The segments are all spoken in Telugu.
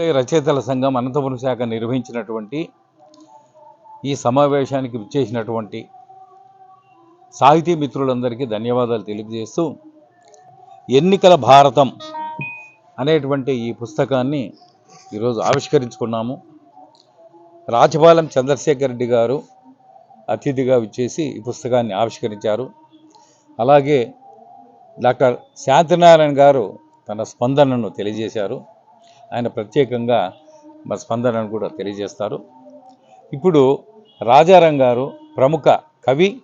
ఉదయ రచయితల సంఘం అనంతపురం శాఖ నిర్వహించినటువంటి ఈ సమావేశానికి విచ్చేసినటువంటి సాహితీ మిత్రులందరికీ ధన్యవాదాలు తెలియజేస్తూ ఎన్నికల భారతం అనేటువంటి ఈ పుస్తకాన్ని ఈరోజు ఆవిష్కరించుకున్నాము. రాజపాలెం చంద్రశేఖర్ రెడ్డి గారు అతిథిగా విచ్చేసి ఈ పుస్తకాన్ని ఆవిష్కరించారు. అలాగే డాక్టర్ శాంతినారాయణ గారు తన స్పందనను తెలియజేశారు. ఆయన ప్రత్యేకంగా మా స్పందనను కూడా తెలియజేస్తారు. ఇప్పుడు రాజారాం గారు ప్రముఖ కవి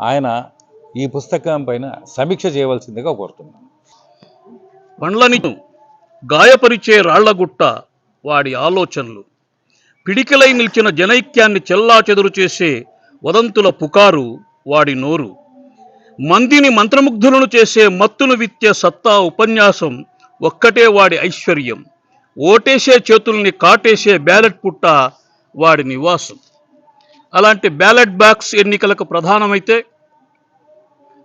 ఆయన ఈ పుస్తకం పైన సమీక్ష చేయవలసిందిగా కోరుతున్నాను. పండ్లని గాయపరిచే రాళ్ళగుట్ట వాడి ఆలోచనలు. పిడికిలై నిలిచిన జనైక్యాన్ని చెల్లాచెదురు చేసే వదంతుల పుకారు వాడి నోరు. మందిని మంత్రముగ్ధులను చేసే మత్తును విత్య సత్తా ఉపన్యాసం ఒక్కటే వాడి ఐశ్వర్యం. ఓటేసే చేతుల్ని కాటేసే బ్యాలెట్ పుట్ట వాడి నివాసం. అలాంటి బ్యాలెట్ బాక్స్ ఎన్నికలకు ప్రధానమైతే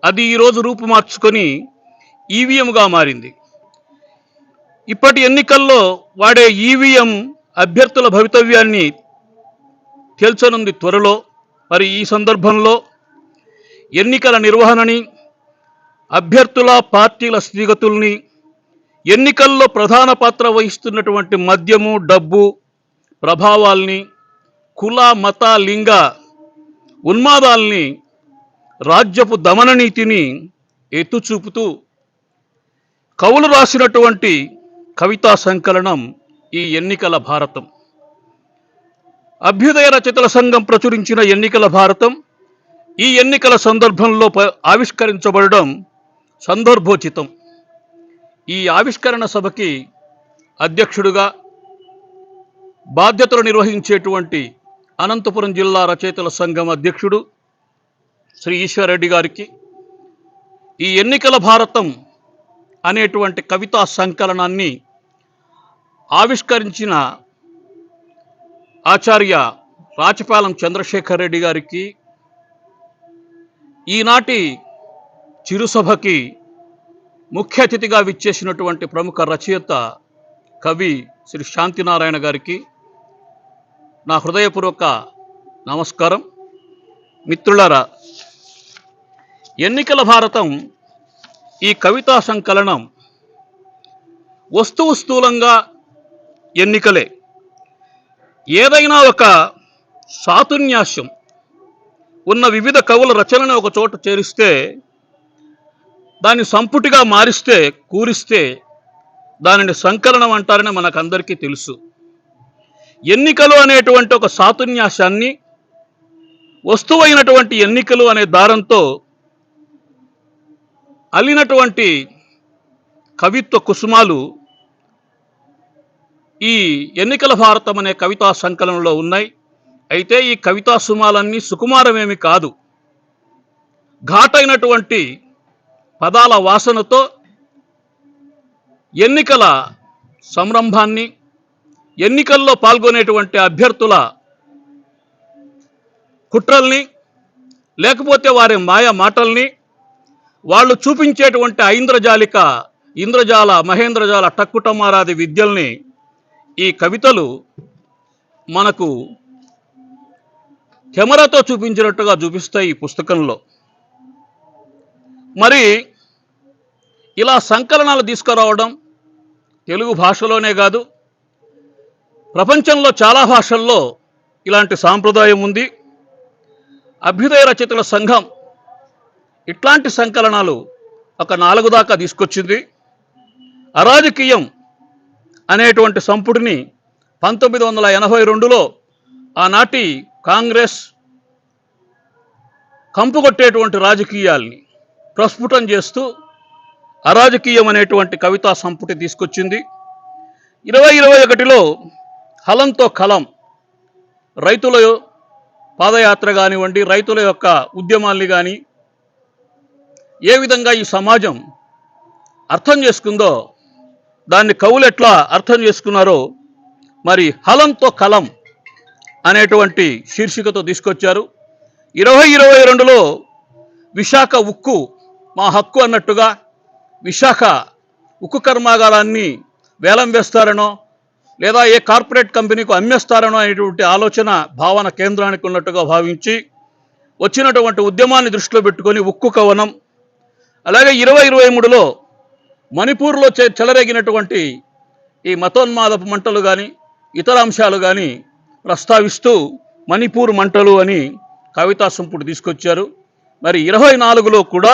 అది ఈరోజు రూపు మార్చుకొని ఈవీఎంగా మారింది. ఇప్పటి ఎన్నికల్లో వాడే ఈవీఎం అభ్యర్థుల భవితవ్యాన్ని తేల్చనుంది త్వరలో. మరి ఈ సందర్భంలో ఎన్నికల నిర్వహణని అభ్యర్థుల పార్టీల స్థితిగతుల్ని ఎన్నికల్లో ప్రధాన పాత్ర వహిస్తున్నటువంటి మద్యము డబ్బు ప్రభావాల్ని కుల మత లింగ ఉన్మాదాల్ని రాజ్యపు దమన నీతిని ఎత్తుచూపుతూ కవులు రాసినటువంటి కవితా సంకలనం ఈ ఎన్నికల భారతం. అభ్యుదయ రచయితల సంఘం ప్రచురించిన ఎన్నికల భారతం ఈ ఎన్నికల సందర్భంలో ప- ఆవిష్కరించబడడం సందర్భోచితం. ఈ ఆవిష్కరణ సభకి అధ్యక్షుడుగా బాధ్యతలు నిర్వహించేటువంటి అనంతపురం జిల్లా రచయితల సంఘం అధ్యక్షుడు శ్రీ ఈశ్వరరెడ్డి గారికి ఈ ఎన్నికల భారతం అనేటువంటి కవితా సంకలనాన్ని ఆవిష్కరించిన ఆచార్య రాచపాలెం చంద్రశేఖర్ రెడ్డి గారికి ఈనాటి చిరుసభకి ముఖ్య అతిథిగా విచ్చేసినటువంటి ప్రముఖ రచయిత కవి శ్రీ శాంతినారాయణ గారికి నా హృదయపూర్వక నమస్కారం. మిత్రులారా ఎన్నికల భారతం ఈ కవితా సంకలనం వస్తువు స్థూలంగా ఎన్నికలే. ఏదైనా ఒక సాతున్యాస్యం ఉన్న వివిధ కవుల రచనను ఒక చోట చేరిస్తే దాన్ని సంపుటిగా మారిస్తే కూరిస్తే దానిని సంకలనం అంటారని మనకందరికీ తెలుసు. ఎన్నికలు అనేటువంటి ఒక సాతున్యాసాన్ని వస్తువైనటువంటి ఎన్నికలు అనే దారంతో అల్లినటువంటి కవిత్వ కుసుమాలు ఈ ఎన్నికల భారతం అనే కవితా సంకలనంలో ఉన్నాయి. అయితే ఈ కవితా సుమాలన్నీ సుకుమారమేమి కాదు. ఘాటైనటువంటి పదాల వాసనతో ఎన్నికల సంరంభాన్ని ఎన్నికల్లో పాల్గొనేటువంటి అభ్యర్థుల కుట్రల్ని లేకపోతే వారి మాయ మాటల్ని వాళ్ళు చూపించేటువంటి ఐంద్రజాలిక ఇంద్రజాల మహేంద్రజాల టక్కుటమారాది విద్యల్ని ఈ కవితలు మనకు కెమెరాతో చూపించినట్టుగా చూపిస్తాయి ఈ పుస్తకంలో. మరి ఇలా సంకలనాలు తీసుకురావడం తెలుగు భాషలోనే కాదు ప్రపంచంలో చాలా భాషల్లో ఇలాంటి సాంప్రదాయం ఉంది. అభ్యుదయ రచయితల సంఘం ఇట్లాంటి సంకలనాలు ఒక నాలుగు దాకా తీసుకొచ్చింది. అరాజకీయం అనేటువంటి సంపుటిని పంతొమ్మిది వందల ఎనభై రెండులో ఆనాటి కాంగ్రెస్ కంపుకొట్టేటువంటి రాజకీయాల్ని ప్రస్ఫుటం చేస్తూ అరాజకీయం అనేటువంటి కవితా సంపుటి తీసుకొచ్చింది. ఇరవై ఇరవై ఒకటిలో హలంతో కలం రైతుల పాదయాత్ర కానివ్వండి రైతుల యొక్క ఉద్యమాల్ని కానీ ఏ విధంగా ఈ సమాజం అర్థం చేసుకుందో దాన్ని కవులు ఎట్లా అర్థం చేసుకున్నారో మరి హలంతో కలం అనేటువంటి శీర్షికతో తీసుకొచ్చారు. ఇరవై ఇరవై రెండులో విశాఖ ఉక్కు మా హక్కు అన్నట్టుగా విశాఖ ఉక్కు కర్మాగారాన్ని వేలం వేస్తారనో లేదా ఏ కార్పొరేట్ కంపెనీకి అమ్మేస్తారనో అనేటువంటి ఆలోచన భావన కేంద్రానికి ఉన్నట్టుగా భావించి వచ్చినటువంటి ఉద్యమాన్ని దృష్టిలో పెట్టుకొని ఉక్కు కవనం. అలాగే ఇరవై ఇరవై మూడులో మణిపూర్లో చెలరేగినటువంటి ఈ మతోన్మాదపు మంటలు కానీ ఇతర అంశాలు కానీ ప్రస్తావిస్తూ మణిపూర్ మంటలు అని కవితా సంపుటి తీసుకొచ్చారు. మరి ఇరవై నాలుగులో కూడా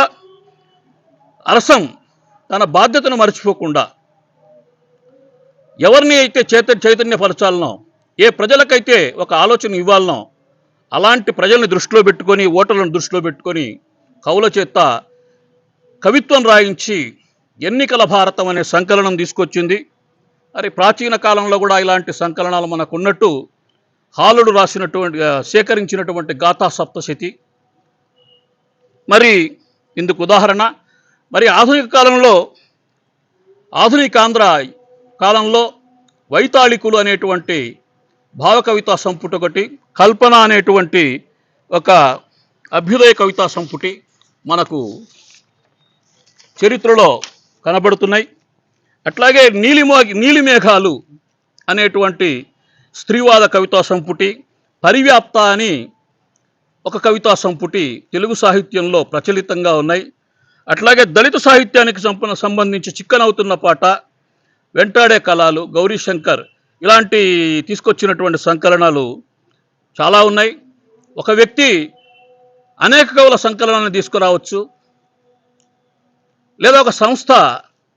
అరసం తన బాధ్యతను మర్చిపోకుండా ఎవరిని అయితే చేత చైతన్యపరచాలనో ఏ ప్రజలకైతే ఒక ఆలోచన ఇవ్వాలనో అలాంటి ప్రజల్ని దృష్టిలో పెట్టుకొని ఓటర్లను దృష్టిలో పెట్టుకొని కవుల చేత కవిత్వం రాయించి ఎన్నికల భారతం అనే సంకలనం తీసుకొచ్చింది. మరి ప్రాచీన కాలంలో కూడా ఇలాంటి సంకలనాలు మనకు ఉన్నట్టు హాలుడు రాసినటువంటి సేకరించినటువంటి గాథా సప్తశతి. మరి ఇందుకు ఉదాహరణ మరి ఆధునిక కాలంలో ఆధునిక ఆంధ్ర కాలంలో వైతాళికులు అనేటువంటి భావ కవితా సంపుటి ఒకటి కల్పన అనేటువంటి ఒక అభ్యుదయ కవితా సంపుటి మనకు చరిత్రలో కనబడుతున్నాయి. అట్లాగే నీలిమో నీలిమేఘాలు అనేటువంటి స్త్రీవాద కవితా సంపుటి పరివ్యాప్త అని ఒక కవితా సంపుటి తెలుగు సాహిత్యంలో ప్రచలితంగా ఉన్నాయి. అట్లాగే దళిత సాహిత్యానికి సంప సంబంధించి చిక్కనవుతున్న పాట వెంటాడే కళలు గౌరీశంకర్ ఇలాంటి తీసుకొచ్చినటువంటి సంకలనాలు చాలా ఉన్నాయి. ఒక వ్యక్తి అనేక కవుల సంకలనాన్ని తీసుకురావచ్చు. లేదా ఒక సంస్థ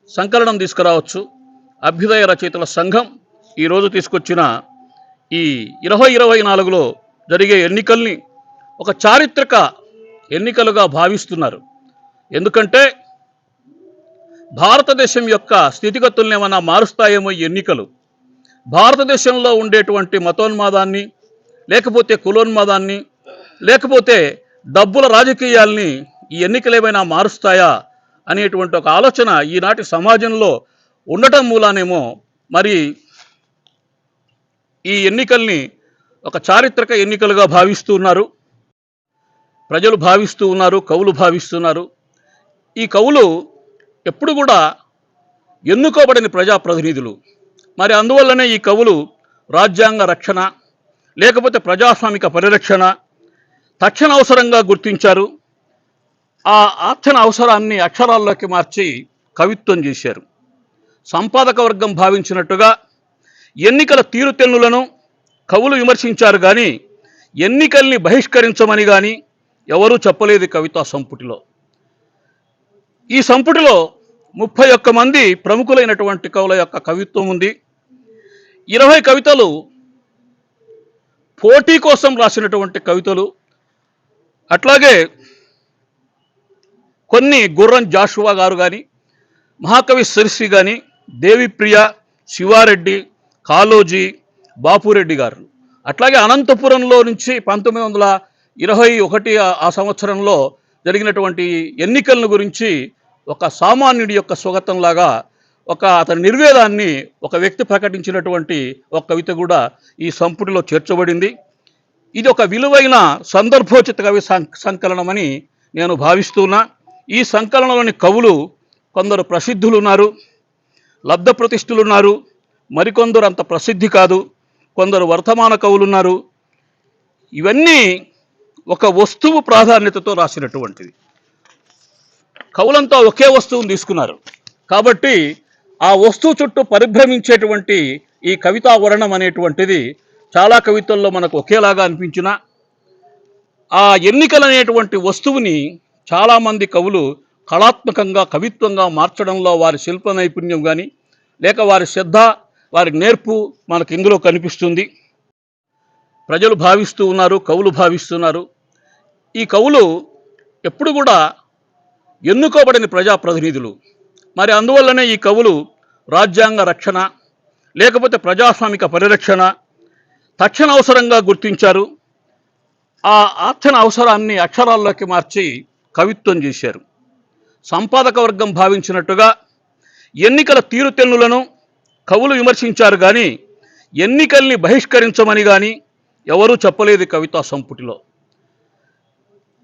సంకలనం తీసుకురావచ్చు. అభ్యుదయ రచయితల సంఘం ఈరోజు తీసుకొచ్చిన ఈ ఇరవై ఇరవై నాలుగులో జరిగే ఎన్నికల్ని ఒక చారిత్రక ఎన్నికలుగా భావిస్తున్నారు. ఎందుకంటే భారతదేశం యొక్క స్థితిగతుల్ని ఏమైనా మారుస్తాయేమో ఈ ఎన్నికలు. భారతదేశంలో ఉండేటువంటి మతోన్మాదాన్ని లేకపోతే కులోన్మాదాన్ని లేకపోతే డబ్బుల రాజకీయాల్ని ఈ ఎన్నికలు ఏమైనా మారుస్తాయా అనేటువంటి ఒక ఆలోచన ఈనాటి సమాజంలో ఉండటం మూలానేమో మరి ఈ ఎన్నికల్ని ఒక చారిత్రక ఎన్నికలుగా భావిస్తూ ఉన్నారు. ప్రజలు భావిస్తూ ఉన్నారు కవులు భావిస్తున్నారు ఈ కవులు ఎప్పుడు కూడా ఎన్నుకోబడిన ప్రజాప్రతినిధులు. మరి అందువల్లనే ఈ కవులు రాజ్యాంగ రక్షణ లేకపోతే ప్రజాస్వామిక పరిరక్షణ తక్షణ అవసరంగా గుర్తించారు. ఆ ఆర్చన అవసరాన్ని అక్షరాల్లోకి మార్చి కవిత్వం చేశారు. సంపాదక వర్గం భావించినట్టుగా ఎన్నికల తీరుతెన్నులను కవులు విమర్శించారు కానీ ఎన్నికల్ని బహిష్కరించమని కానీ ఎవరూ చెప్పలేదు కవితా సంపుటిలో. ఈ సంపుటిలో ముప్పై ఒక్క మంది ప్రముఖులైనటువంటి కవుల యొక్క కవిత్వం ఉంది. ఇరవై కవితలు పోటీ కోసం రాసినటువంటి కవితలు. అట్లాగే కొన్ని గుర్రం జాషువా గారు కానీ మహాకవి సరిసి కానీ దేవిప్రియ శివారెడ్డి కాలోజీ బాపురెడ్డి గారు. అట్లాగే అనంతపురంలో నుంచి పంతొమ్మిది వందల ఇరవై ఒకటి ఆ సంవత్సరంలో జరిగినటువంటి ఎన్నికలను గురించి ఒక సామాన్యుడి యొక్క స్వాగతంలాగా ఒక అతని నిర్వేదాన్ని ఒక వ్యక్తి ప్రకటించినటువంటి ఒక కవిత కూడా ఈ సంపుటిలో చేర్చబడింది. ఇది ఒక విలువైన సందర్భోచిత కవి సం- సంకలనమని నేను భావిస్తున్నా. ఈ సంకలనంలోని కవులు కొందరు ప్రసిద్ధులు ఉన్నారు లబ్ధ ప్రతిష్ఠులు ఉన్నారు మరికొందరు అంత ప్రసిద్ధి కాదు. కొందరు వర్తమాన కవులు ఉన్నారు ఇవన్నీ ఒక వస్తువు ప్రాధాన్యతతో రాసినటువంటిది. కవులంతా ఒకే వస్తువును తీసుకున్నారు. కాబట్టి ఆ వస్తువు చుట్టూ పరిభ్రమించేటువంటి ఈ కవితా వర్ణం అనేటువంటిది చాలా కవితల్లో మనకు ఒకేలాగా అనిపించిన ఆ ఎన్నికలు అనేటువంటి వస్తువుని చాలామంది కవులు కళాత్మకంగా కవిత్వంగా మార్చడంలో వారి శిల్ప నైపుణ్యం కానీ లేక వారి శ్రద్ధ వారి నేర్పు మనకు ఇందులో కనిపిస్తుంది. ప్రజలు భావిస్తూ ఉన్నారు కవులు భావిస్తున్నారు. ఈ కవులు ఎప్పుడు కూడా ఎన్నుకోబడిన ప్రజాప్రతినిధులు. మరి అందువల్లనే ఈ కవులు రాజ్యాంగ రక్షణ లేకపోతే ప్రజాస్వామిక పరిరక్షణ తక్షణ అవసరంగా గుర్తించారు. ఆ ఆక్షణ అవసరాన్ని అక్షరాల్లోకి మార్చి కవిత్వం చేశారు. సంపాదక వర్గం భావించినట్టుగా ఎన్నికల తీరుతెన్నులను కవులు విమర్శించారు కానీ ఎన్నికల్ని బహిష్కరించమని కానీ ఎవరూ చెప్పలేదు కవితా సంపుటిలో.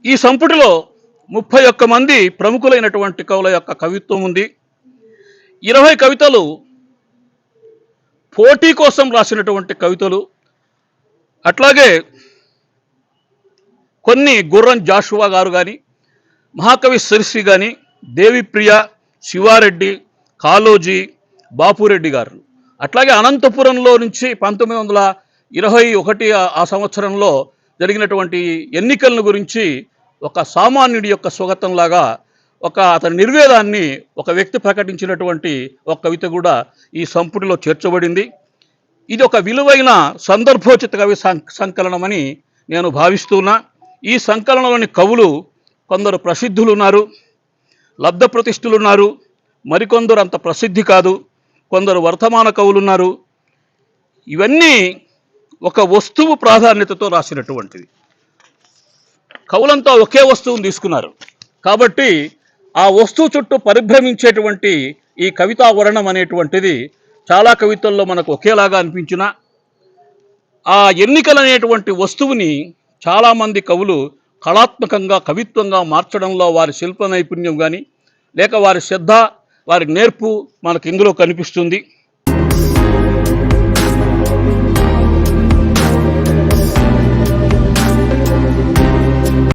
ఈ సంపుటిలో ముప్పై ఒక్క మంది ప్రముఖులైనటువంటి కవుల యొక్క కవిత్వం ఉంది. ఇరవై కవితలు పోటీ కోసం రాసినటువంటి కవితలు. అట్లాగే కొన్ని గుర్రం జాషువా గారు కానీ మహాకవి సరిశ్రీ కానీ దేవిప్రియ శివారెడ్డి కాలోజీ బాపురెడ్డి గారు. అట్లాగే అనంతపురంలో నుంచి పంతొమ్మిది వందల ఇరవై ఒకటి ఆ సంవత్సరంలో జరిగినటువంటి ఎన్నికలను గురించి ఒక సామాన్యుడి యొక్క స్వగతంలాగా ఒక అతని నిర్వేదాన్ని ఒక వ్యక్తి ప్రకటించినటువంటి ఒక కవిత కూడా ఈ సంపుటిలో చేర్చబడింది. ఇది ఒక విలువైన సందర్భోచిత కవి సంకలనమని నేను భావిస్తున్నా. ఈ సంకలనంలోని కవులు కొందరు ప్రసిద్ధులు ఉన్నారు లబ్ధ ప్రతిష్ఠులు ఉన్నారు మరికొందరు అంత ప్రసిద్ధి కాదు. కొందరు వర్తమాన కవులు ఉన్నారు ఇవన్నీ ఒక వస్తువు ప్రాధాన్యతతో రాసినటువంటిది. కవులంతా ఒకే వస్తువును తీసుకున్నారు. కాబట్టి ఆ వస్తువు చుట్టూ పరిభ్రమించేటువంటి ఈ కవితా వర్ణం అనేటువంటిది చాలా కవితల్లో మనకు ఒకేలాగా అనిపించిన ఆ ఎన్నికలు అనేటువంటి వస్తువుని చాలామంది కవులు కళాత్మకంగా కవిత్వంగా మార్చడంలో వారి శిల్ప నైపుణ్యం కానీ లేక వారి శ్రద్ధ వారి నేర్పు మనకు ఇందులో కనిపిస్తుంది.